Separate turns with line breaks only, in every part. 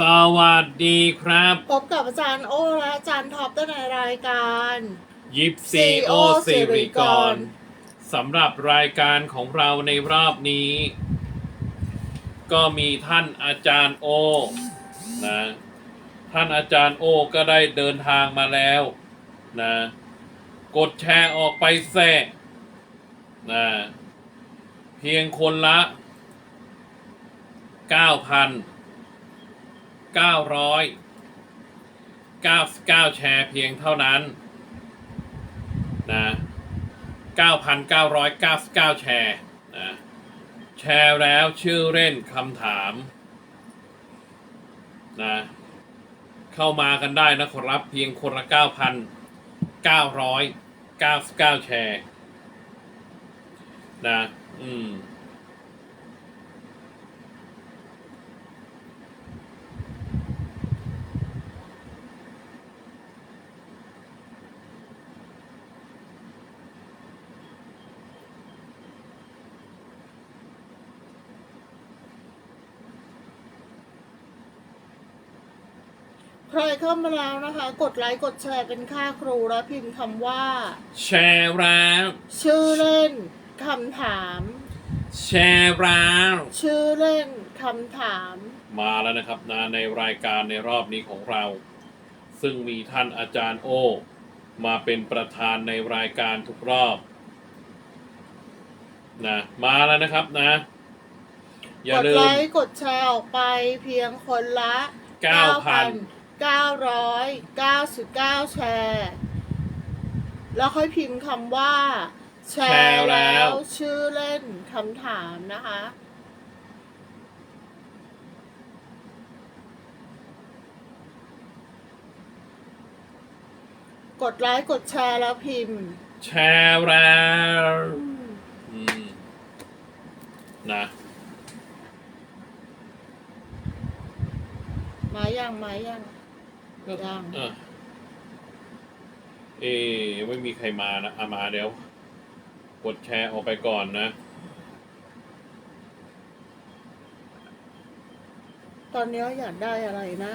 สวัสดีครับ
พบกับอาจารย์โอและอาจารย์ท็อปได้ในรายการ
ยิปซีโอ
CEO
สิริกร
สิริกร
สำหรับรายการของเราในรอบนี้ ก็มีท่านอาจารย์โอนะท่านอาจารย์โอก็ได้เดินทางมาแล้วนะกดแชร์ออกไปแซ่นะเพียงคนละ 999 แชร์เพียงเท่านั้นนะ9,999 แชร์นะแชร์แล้วชื่อเล่นคำถามนะเข้ามากันได้นะครับเพียงคนละ 9,999 แชร์นะอืม
ใครเข้ามาแล้วนะคะ กดไลค์กดแชร์เป็นค่าครูและพิมพ์คำว่า
แชร์แล้ว
ชื่อเล่นคำถาม
แชร์แล้ว
ชื่อเล่นคำถาม
มาแล้วนะครับนะในรายการในรอบนี้ของเรา ซึ่งมีท่านอาจารย์โอ มาเป็นประธานในรายการทุกรอบนะมาแล้วนะครับนะ อย่าก
ด
ลื
ไล
ม
ค์กดแชร์ออกไปเพียงคนละ 9,999 แชร์ แล้วค่อยพิมพ์คำว่า แชร์แล้วชื่อเล่นคำถามนะคะกดไลค์กดแชร์แล้วพิมพ์
แชร์แล้วอืมนะ
มายังมายัง ยัง
เออเอะไม่มีใครมานะอามาเดี๋ยว กดแชร์ออกไปก่อนนะ
ตอนนี้อยากได้อะไรนะ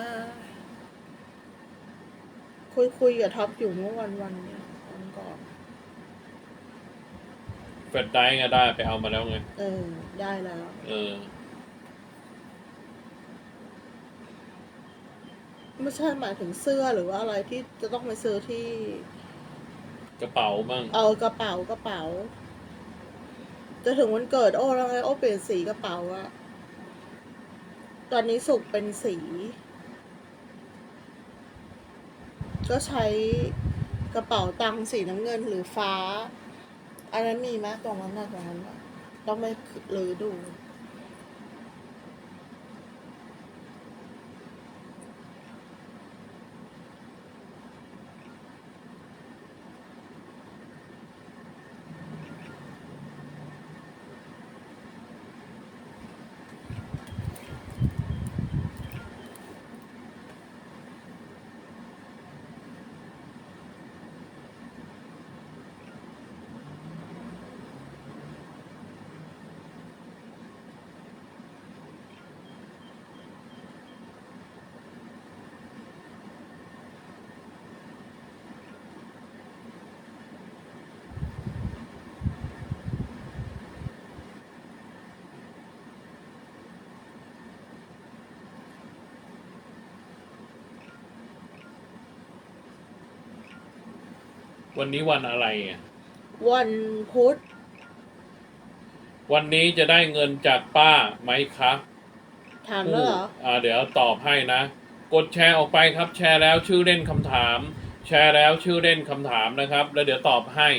คุยคุยกับท็อปอยู่เมื่อวันวันเนี่ยวันก่อน
แฟลชได้ไงได้ไปเอามาแล้วไง
เออ ได้แล้ว
เออ
ไม่ใช่หมายถึงเสื้อหรือว่าอะไรที่จะต้องไปซื้อที่
กระเป๋ามั่ง
เออกระเป๋ากระเป๋า จะถึงวันเกิดโอ้แล้วไงโอ้เปลี่ยนสีกระเป๋าอะตอนนี้สุกเป็นสี ก็ใช้กระเป๋าตังค์สีน้ำเงินหรือฟ้า อันนั้นมีไหมตรงนั้นน่ะตรงนั้นน่ะต้องไปหรือดู
วันนี้วันอะไรอะ
วันพุธ
วันนี้จะได้เงินจากป้าไหมคะ
ถามแล้วเหรอ
อ่าเดี๋ยวตอบให้นะ กดแชร์ออกไปครับ แชร์แล้วชื่อเล่นคำถาม แชร์แล้วชื่อเล่นคำถามนะครับ แล้วเดี๋ยวตอบให้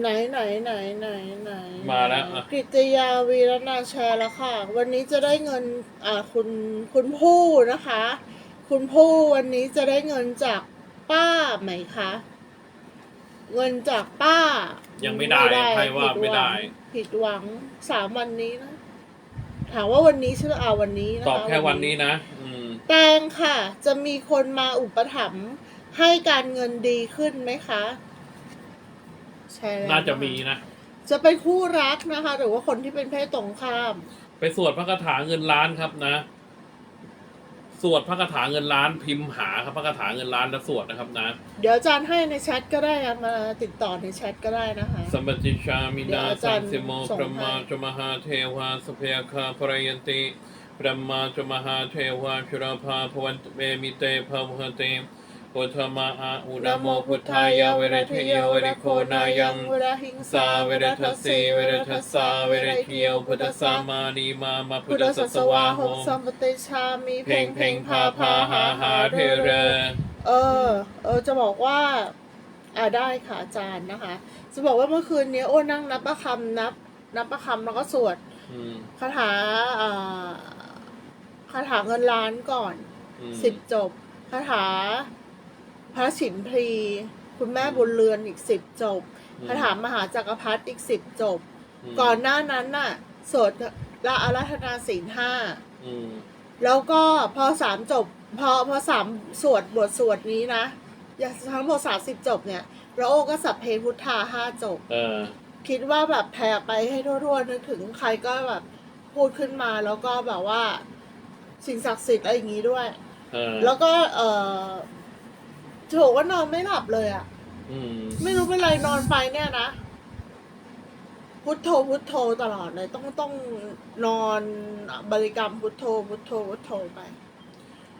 ไหนไหนไหนไหนไหน
มาแล้วอะ
กิตยาวีรนาแชร์แล้วค่ะ วันนี้จะได้เงินอ่าคุณคุณผู้นะคะ คุณผู้วันนี้จะได้เงินจากป้าไหมคะ เงินจากป้า
ยั
ยัง
ไม่ได้ใครว่าไม่ได้
ผิดหวังสามวันนี้นะ ถามว่าวันนี้ชื่อเอาวันนี้นะคะ
ตอบแค่วันนี้นะอืม
แตงค่ะ จะมีคนมาอุปถัมภ์ให้การเงินดีขึ้นไหมคะ ใช่แล้ว
น่าจะมีนะ
จะเป็นคู่รักนะคะ หรือว่าคนที่เป็นเพศตรงข้าม
ไปสวดพระคาถาเงินล้านครับนะ สวดพระคาถาเงินล้านพิมพ์หาครับพระคาถาเงินล้านแล้วสวดนะครับนะ
เดี๋ยวอาจารย์ให้ในแชทก็ได้นะมาติดต่อในแชทก็ได้นะคะ
สัมปติชามินา
เดี๋ยวอา
สั
จาร
ง
ย์
สิโม
ส่ง
พระมา
ให้
จมหาเทวาสเพยคาพรยันติพระมาจมหาเทวาชุราภาพวันเมมิเตภาวะเต พุทธมาอาอุนโมพุทธายาเวรทยเวรโคนายัง
เวรหิง
สาเวรทัสสีเวรทัสสาเวรเทียวพุทธสามานีมามาพุ
พุ
ท
ท
ธ
ธ
สั
สั
ส
ส
วาวาโห
หกสัมปติชามี
เพ่งเพ่งพาพาหาหาเทเร
เออ เออจะบอกว่า อ่าได้ค่ะอาจารย์นะคะ จะบอกว่าเมื่อคืนนี้โอ้นั่งนับประคำนับ นับประคำแล้วก็สวด
อืม
คาถาอ่าคาถาเงินล้านก่อน
อืม
สิบจบคาถา พระฉินพลีคุณแม่บุญเรือนอีกสิบจบคาถามหาจักรพรรดิอีกสิบจบ
ม
ก่อนหน้านั้นน่ะสวดละอาราธนาศีลห้า
อืม
แล้วก็พอสามจบ พอพอสามสวดบทสวดนี้นะอย่างทั้งหมดสามสิบจบเนี่ยพระโอก็สัพเพพุทธาห้าจบ
เออ
คิดว่าแบบแผ่ไปให้ทั่วๆนึกถึงใครก็แบบพูดขึ้นมาแล้วก็แบบว่า สิ่งศักดิ์สิทธิ์อะไรอย่างนี้ด้วย
เออ
แล้วก็เออ จะบอกว่านอนไม่หลับเลยอะ
อืม
ไม่รู้เป็นไรนอนไปเนี่ยนะ พุทโธพุทโธตลอดเลย ต้องต้องนอนบริกรรมพุทโธพุทโธพุทโธไป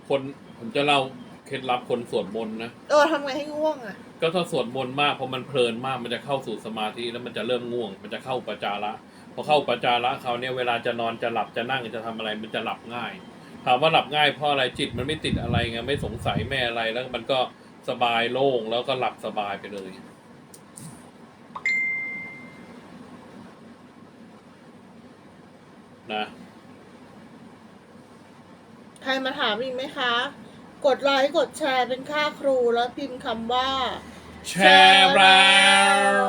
คนผมจะเล่าเคล็ดลับคนสวดมนต์นะ
เออทำไงให้ง่วงอะ
ก็ถ้าสวดมนต์มากพอมันเพลินมากมันจะเข้าสู่สมาธิแล้วมันจะเริ่มง่วง มันจะเข้าอุปจาระพอเข้าอุปจาระเขาวเนี่ยเวลาจะนอนจะหลับจะนั่งจะทำอะไรมันจะหลับง่าย ถามว่าหลับง่ายเพราะอะไรจิตมันไม่ติดอะไรไงไม่สงสัยแม่อะไรแล้วมันก็ สบายโล่งแล้วก็หลับสบายไปเลยนะ
ใครมาถามอีกไหมคะ กดไลค์กดแชร์เป็นค่าครูแล้วพิมพ์คำว่า
แชร์แล้ว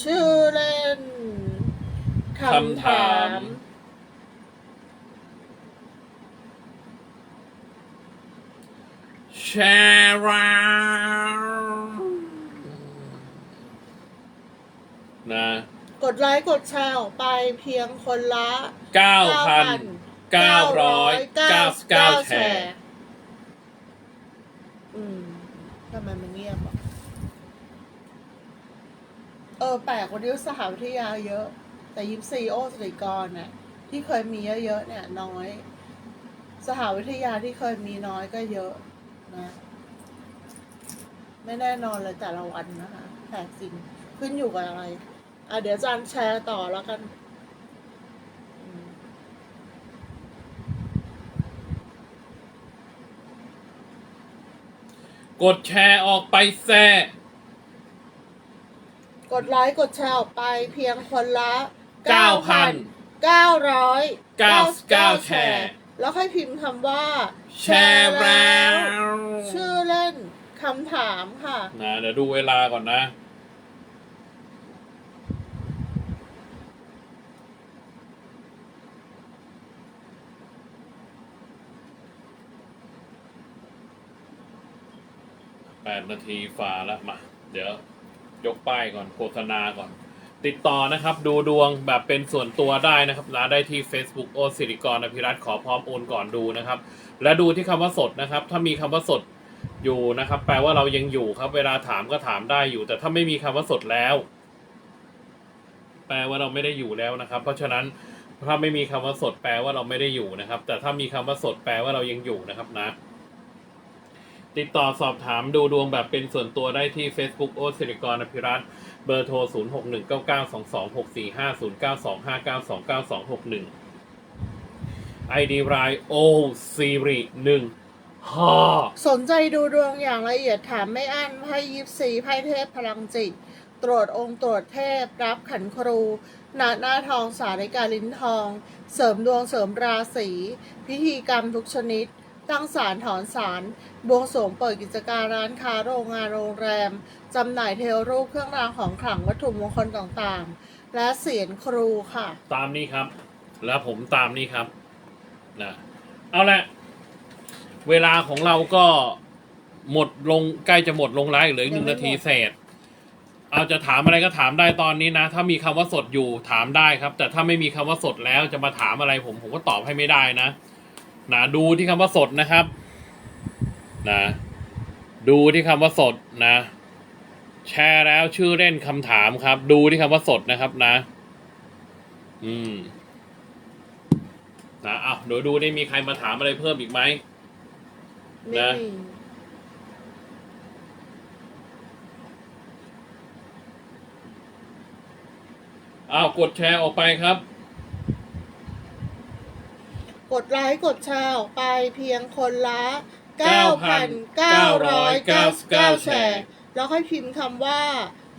ชื่อเล่นคำถาม
แชร์นะ
กดไลค์กดแชร์ออกไปเพียงคนละ
เก้าพันเก้าร้อยเก้าสิบเก้าแชร์
อืมทำไมมันเงียบอะเออแปลกวันนี้สหวิทยาเยอะ แต่ยิปซีโอสติกรเนี่ยที่เคยมีเยอะๆเนี่ย น้อย สหวิทยาที่เคยมีน้อยก็เยอะ นะ ไม่แน่นอนเลยแต่ละวันนะคะแปลกจริงขึ้นอยู่กับอะไร อะเดี๋ยวอาจารย์แชร์ต่อแล้วกันอืม
กดแชร์ออกไปแซ่
กดไลค์กดแชร์ออกไปเพียงคนละ
เก้าพัน
เก้าร้อย
เก้าสิบเก้าแชร์
แล้วค่อยพิมพ์คำว่า
แชร์แล้ว
ชื่อเล่นคำถามค่ะ
นะเดี๋ยวดูเวลาก่อนนะ แปดนาทีฝ่าแล้วมา เดี๋ยว ยกป้ายก่อนโฆษณาก่อน ติดต่อนะครับ ดูดวงแบบเป็นส่วนตัวได้นะครับนได้ที่ Facebook โอสิริกรอภิรัตขอพร้อมโอนก่อนดูนะครับ และดูที่คำว่าสดนะครับ ถ้ามีคำว่าสดอยู่นะครับ แปลว่าเรายังอยู่ครับ เวลาถามก็ถามได้อยู่ แต่ถ้าไม่มีคำว่าสดแล้ว แปลว่าเราไม่ได้อยู่แล้วนะครับ เพราะฉะนั้นถ้าไม่มีคำว่าสดแปลว่าเราไม่ได้อยู่นะครับ แต่ถ้ามีคำว่าสดแปลว่าเรายังอยู่นะครับนะ ติดต่อสอบถามดูดวงแบบเป็นส่วนตัวได้ที่ Facebook โอสิริกรอภิรัตน์ เบอร์โทร 0 6 1 9 9 2 2 6 4 5 0 9 2 5 9 2 9 2 6 1 ID รายโอซีรีหนึ่งห้า
สนใจดูดวงอย่างละเอียดถามไม่อั้นไพ่ยิปซีไพ่เทพพลังจิต ตรวจองค์ตรวจเทพ รับขันครู นาหน้าทองสาริกาลิ้นทอง เสริมดวงเสริมราศี พิธีกรรมทุกชนิด ตั้งศาลถอนศาลบวงสรวงเปิดกิจการร้านค้าโรงงานโรงแรม จำหน่ายเทวรูปเครื่องรางของขลังวัตถุมงคลต่างๆ และเสียนครูค่ะ
ตามนี้ครับ แล้วผมตามนี้ครับนะเอาละเวลาของเราก็หมดลงใกล้จะหมดลงแล้วเหลืออีกหนึ่ง
ยังไม่
นาที
หมด
เศษ เอาจะถามอะไรก็ถามได้ตอนนี้นะ ถ้ามีคำว่าสดอยู่ถามได้ครับ แต่ถ้าไม่มีคำว่าสดแล้วจะมาถามอะไรผมผมก็ตอบให้ไม่ได้นะ นะดูที่คำว่าสดนะครับนะดูที่คำว่าสดนะ แชร์แล้วชื่อเล่นคำถามครับ ดูที่คำว่าสดนะครับนะ อืมนะอะเดี๋ยวดูได้มีใครมาถามอะไรเพิ่มอีกไหมนะอ้าวกดแชร์ออกไปครับ
กดไลค์กดแชร์ออกไปเพียงคนละ 9,999 แชร์ แล้วค่อยพิมพ์คำว่า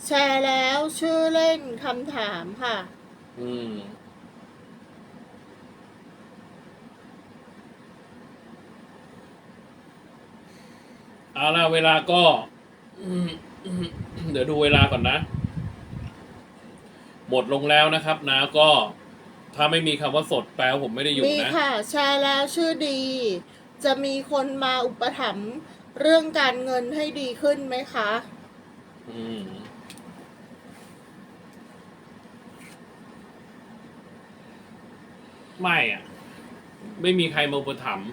แชร์แล้วชื่อเล่นคำถามค่ะ
อืม เอาล่ะเวลาก็อืมอืมเดี๋ยวดูเวลาก่อนนะ หมดลงแล้วนะครับนะก็ ถ้าไม่มีคำว่าสดแปลว่าผมไม่ได้อยู่
มี
นะ
ค่ะ แชร์แล้วชื่อดี จะมีคนมาอุปถัมภ์เรื่องการเงินให้ดีขึ้นไหมคะ
อืม ไม่อะ ไม่มีใครมาอุปถัมภ์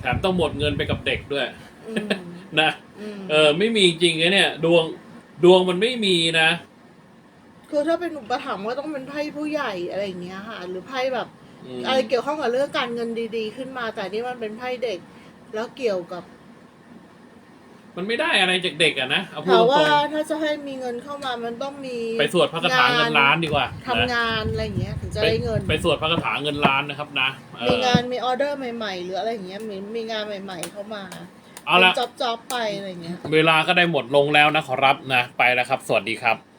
แถมต้องหมดเงินไปกับเด็กด้วย
อืม
นะ
อืม
เออ ไม่มีจริงๆเนี่ย ดวงดวงมันไม่มีนะ
คือถ้าเป็นอุปถัมภ์ก็ต้องเป็นไพ่ผู้ใหญ่อะไรอย่างเงี้ยค่ะ หรือไพ่แบบ
อืม
อะไรเกี่ยวข้องกับเรื่องการเงินดีๆ ขึ้นมา แต่นี่มันเป็นไพ่เด็ก แล้วเกี่ยวกับ
มันไม่ได้อะไรจากเด็กอะนะเอาพูด
ถาม
ตร
ว่างถ้าจะให้มีเงินเข้ามามันต้องมี
ๆไปสวดพระคาถาเงินล้านดีกว่า
ทำ
นะ
งานอะไรอย่างเงี้ยถึงจะ
ไป
ได้เงิน
ไปสวดพระคาถาเงินล้านนะครับนะเอ
มี
องา
นมีออเดอร์ใหม่ๆ หรืออะไรอย่างเงี้ยมีมีงานใหม่ ๆ เข้ามา
เอาละ
จ็อบจ็อบๆไปอะไรอย่างเงี้ย
เวลาก็ได้หมดลงแล้วนะขอรับนะ ไปแล้วครับ สวัสดีครับ